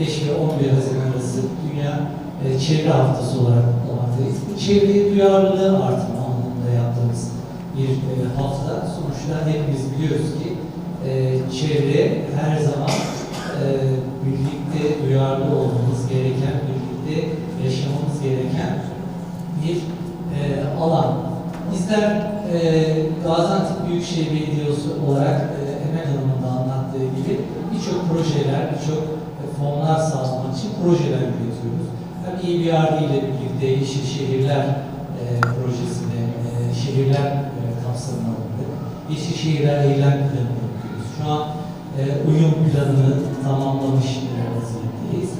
5 ve 11 Haziran arası Dünya e, Çevre Haftası olarak kutlamaktayız. Bu çevreye duyarlılığı artırma anlamında yaptığımız bir e, hafta. Sonuçta hepimiz biliyoruz ki e, çevre her zaman e, birlikte duyarlı olmamız gereken, birlikte yaşamamız gereken bir e, alan. Bizler e, Gaziantep Büyükşehir Belediyesi olarak e, Emel Hanım'ın da anlattığı gibi birçok projeler, birçok fonlar sağlamak için projeler üretiyoruz. Hem EBRD ile birlikte Yeşil Şehirler e, projesine, e, şehirler e, kapsamına alındık. Yeşil Şehirler Eylem Planı yapıyoruz. Şu an e, uyum planını tamamlamış e, vaziyetteyiz.